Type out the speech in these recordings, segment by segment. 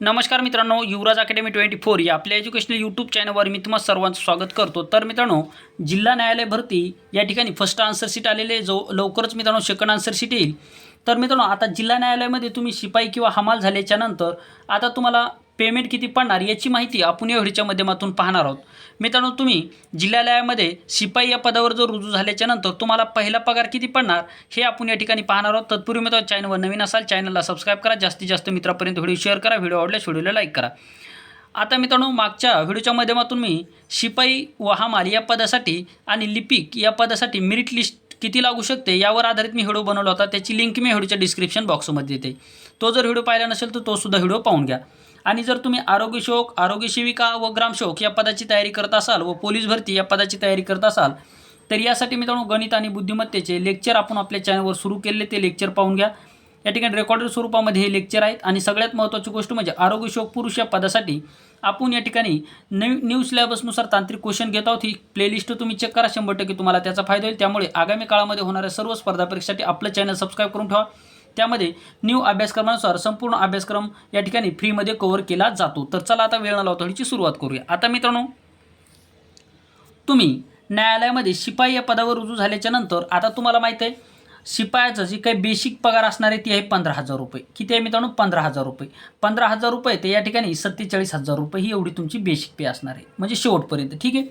नमस्कार मित्रांनो युवराज academy twenty four या आपल्या एज्युकेशनल यूट्यूब चॅनलवर मी तुम्हाला सर्वांचं स्वागत करतो. तर मित्रांनो जिल्हा न्यायालय भरती या ठिकाणी फर्स्ट आन्सर सीट आलेले जो लवकरच मित्रांनो सेकंड आन्सर सीट येईल. तर मित्रांनो आता जिल्हा न्यायालयामध्ये तुम्ही शिपाई किंवा हमाल झाल्याच्यानंतर आता तुम्हाला पेमेंट किती पडणार याची माहिती आपण या व्हिडिओच्या माध्यमातून पाहणार आहोत. मित्रांनो तुम्ही जिल्हालयामध्ये शिपाई या पदावर जर रुजू झाल्याच्यानंतर तुम्हाला पहिला पगार किती पडणार हे आपण या ठिकाणी पाहणार आहोत. तत्पूर्वी मित्र चॅनलवर नवीन असाल चॅनलला सबस्क्राईब करा. जास्तीत जास्त मित्रापर्यंत व्हिडिओ शेअर करा. व्हिडिओ आवडल्यास व्हिडिओला लाईक करा. आता मित्रांनो मागच्या व्हिडिओच्या माध्यमातून मी शिपाई व हमाल या पदासाठी आणि लिपिक या पदासाठी मेरिट लिस्ट किती लागू शकते यावर आधारित मी व्हिडिओ बनवला होता. त्याची लिंक मी व्हिडिओच्या डिस्क्रिप्शन बॉक्समध्ये देते. तो जर व्हिडिओ पाहिला नसेल तर तो सुद्धा व्हिडिओ पाहून घ्या. आणि जर तुम्ही आरोग्य आरोग्यसेविका आरोग्य सेविका व ग्रामशोक या पदाची तयारी करत असाल व पोलीस भरती या पदाची तयारी करत असाल तर यासाठी मित्रांनो गणित आणि बुद्धिमत्तेचे लेक्चर आपण आपल्या चॅनलवर सुरू केले ते लेक्चर पाहून घ्या. या ठिकाणी रेकॉर्डेड स्वरूपामध्ये हे लेक्चर आहेत आणि सगळ्यात महत्त्वाची गोष्ट म्हणजे आरोग्य पुरुष या पदासाठी आपण या ठिकाणी न्यू न्यू सिलेबसनुसार तांत्रिक क्वेश्चन घेत आहोत. ही प्लेलिस्ट तुम्ही चेक करा शंभर टक्के तुम्हाला त्याचा फायदा होईल. त्यामुळे आगामी काळामध्ये होणाऱ्या सर्व स्पर्धा परीक्षेसाठी आपलं चॅनल सबस्क्राईब करून ठेवा. त्यामध्ये न्यू अभ्यासक्रमानुसार संपूर्ण अभ्यासक्रम या ठिकाणी फ्रीमध्ये कव्हर केला जातो. तर चला आता वेळ न लावता ह्याची सुरुवात करूया. आता मित्रांनो तुम्ही न्यायालयामध्ये शिपाई या पदावर रुजू झाल्याच्यानंतर आता तुम्हाला माहीत आहे शिपायाचं जी काही बेसिक पगार असणार आहे ती आहे पंधरा हजार रुपये. किती आहे मित्रांनो? पंधरा हजार रुपये. पंधरा हजार रुपये ते या ठिकाणी सत्तेचाळीस हजार रुपये ही एवढी तुमची बेसिक पे असणार आहे. म्हणजे शेवटपर्यंत. ठीक आहे?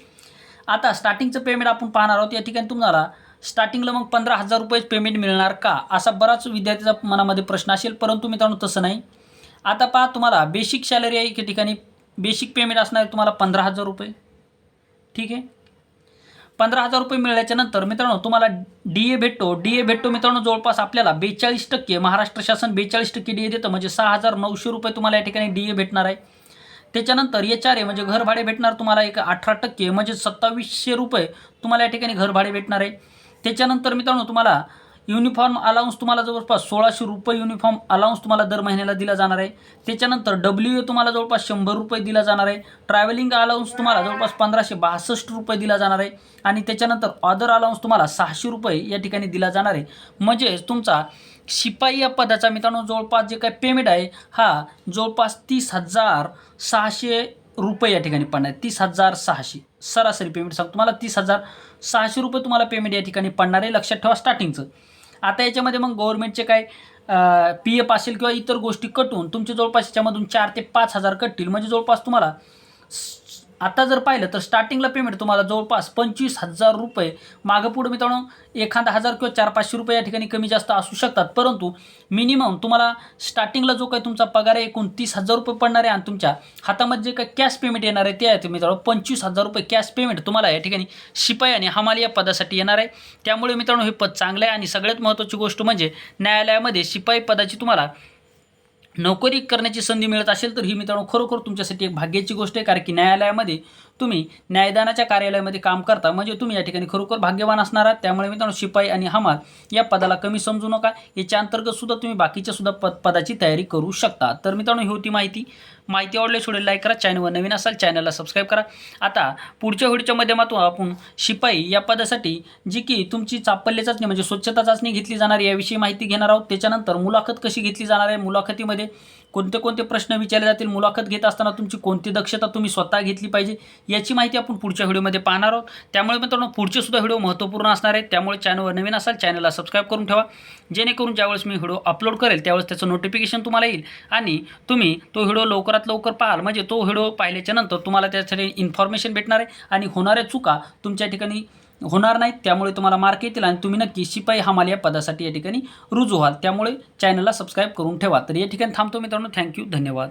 आता स्टार्टिंगचं पेमेंट आपण पाहणार आहोत. या ठिकाणी तुम्हाला स्टार्टिंगला मग पंधरा हजार रुपयेच पेमेंट मिळणार का? असा बराच विद्यार्थ्याचा मनामध्ये प्रश्न असेल परंतु मित्रांनो तसं नाही. आता पहा तुम्हाला बेसिक सॅलरी आहे एके ठिकाणी. बेसिक पेमेंट असणार आहे तुम्हाला पंधरा हजार रुपये. ठीक आहे? पंधरा हजार रुपये मिळाल्याच्या नंतर मित्रांनो तुम्हाला डी ए भेटतो. डी ए भेटतो मित्रांनो जवळपास आपल्याला बेचाळीस टक्के. महाराष्ट्र शासन बेचाळीस टक्के डी ए देतं. म्हणजे सहा हजार नऊशे रुपये तुम्हाला या ठिकाणी डी ए भेटणार आहे. त्याच्यानंतर एच आर ए म्हणजे घर भाडे भेटणार तुम्हाला एक अठरा टक्के. म्हणजे सत्तावीसशे रुपये तुम्हाला या ठिकाणी घर भाडे भेटणार आहे. त्याच्यानंतर मित्रांनो तुम्हाला युनिफॉर्म अलाउन्स तुम्हाला जवळपास सोळाशे रुपये युनिफॉर्म अलाउन्स तुम्हाला दर महिन्याला दिला जाणार आहे. त्याच्यानंतर डब्ल्यू ए तुम्हाला जवळपास शंभर रुपये दिला जाणार आहे. ट्रॅव्हलिंग अलाउन्स तुम्हाला जवळपास पंधराशे बासष्ट रुपये दिला जाणार आहे. आणि त्याच्यानंतर ऑदर अलाउन्स तुम्हाला सहाशे रुपये या ठिकाणी दिला जाणार आहे. म्हणजेच तुमचा शिपाई या पदाचा मित्रांनो जवळपास जे काही पेमेंट आहे हा जवळपास तीस हजार सहाशे रुपये या ठिकाणी पडणार तीस हजार सहाशे. सरासरी पेमेंट सांगतो तुम्हाला तीस हजार सहाशे रुपये तुम्हाला पेमेंट या ठिकाणी पडणार आहे. लक्षात ठेवा स्टार्टिंगचं आता याच्यामध्ये मग गव्हर्नमेंटचे काय पी एफ असेल किंवा इतर गोष्टी कटून तुमचे जवळपास याच्यामधून चार ते पाच हजार कटतील. म्हणजे जवळपास तुम्हाला आता जर पाहिलं तर स्टार्टिंगला पेमेंट तुम्हाला जवळपास पंचवीस हजार रुपये. मागं पुढं मित्रांनो एखादा हजार किंवा चार पाचशे रुपये या ठिकाणी कमी जास्त असू शकतात. परंतु मिनिमम तुम्हाला स्टार्टिंगला जो काही तुमचा पगार आहे एकूण तीस हजार रुपये पडणार आहे आणि तुमच्या हातामध्ये जे काही कॅश पेमेंट येणार आहे ते आहे मित्रांनो पंचवीस हजार रुपये कॅश पेमेंट तुम्हाला या ठिकाणी शिपाई आणि हमाल या पदासाठी येणार आहे. त्यामुळे मित्रांनो हे पद चांगलं आहे आणि सगळ्यात महत्त्वाची गोष्ट म्हणजे न्यायालयामध्ये शिपाई पदाची तुम्हाला नोकरी करण्याची संधी मिळत असेल तर ही मित्रांनो खरोखर तुमच्यासाठी एक भाग्याची गोष्ट आहे. कारण की न्यायालयामध्ये तुम्ही न्यायदानाच्या कार्यालयामध्ये काम करता म्हणजे तुम्ही या ठिकाणी खरोखर भाग्यवान असणार आहात. त्यामुळे मित्रांनो शिपाई आणि हमाल या पदाला कमी समजू नका. याच्या अंतर्गत सुद्धा तुम्ही बाकीच्या सुद्धा पद पदाची तयारी करू शकता. तर मित्रांनो ही होती माहिती. माहिती आवडल्यास व्हिडिओ लाईक करा चॅनलवर नवीन असाल चॅनलला सबस्क्राईब करा. आता पुढच्या व्हिडिओच्या माध्यमातून आपण शिपाई या पदासाठी जी की तुमची चापल्य चाचणी म्हणजे स्वच्छता चाचणी घेतली जाणार याविषयी माहिती घेणार आहोत. त्याच्यानंतर मुलाखत कशी घेतली जाणार आहे मुलाखतीमध्ये कोणते कोणते प्रश्न विचारले जातील मुलाखत घेत असताना तुमची कोणती दक्षता तुम्ही स्वतः घेतली पाहिजे याची माहिती आपण पुढच्या व्हिडिओमध्ये पाहणार आहोत. त्यामुळे मित्रांनो पुढचे सुद्धा व्हिडिओ महत्त्वपूर्ण असणार आहेत. त्यामुळे चॅनलवर नवीन असाल चॅनलला सबस्क्राईब करून ठेवा. जेणेकरून ज्यावेळेस मी व्हिडिओ अपलोड करेल त्यावेळेस त्याचं नोटिफिकेशन तुम्हाला येईल. आणि तुम्ही तो व्हिडिओ लवकरात लवकर पाहाल. म्हणजे तो व्हिडिओ पाहिल्याच्या नंतर तुम्हाला त्यासाठी इन्फॉर्मेशन भेटणार आहे. आणि होणाऱ्या चुका तुमच्या ठिकाणी होणार नाहीत. त्यामुळे तुम्हाला मार्क येतील आणि तुम्ही नक्की शिपाई हमाल या पदासाठी या ठिकाणी रुजू व्हाल. त्यामुळे चॅनलला सबस्क्राईब करून ठेवा. तर या ठिकाणी थांबतो मित्रांनो. थँक्यू धन्यवाद.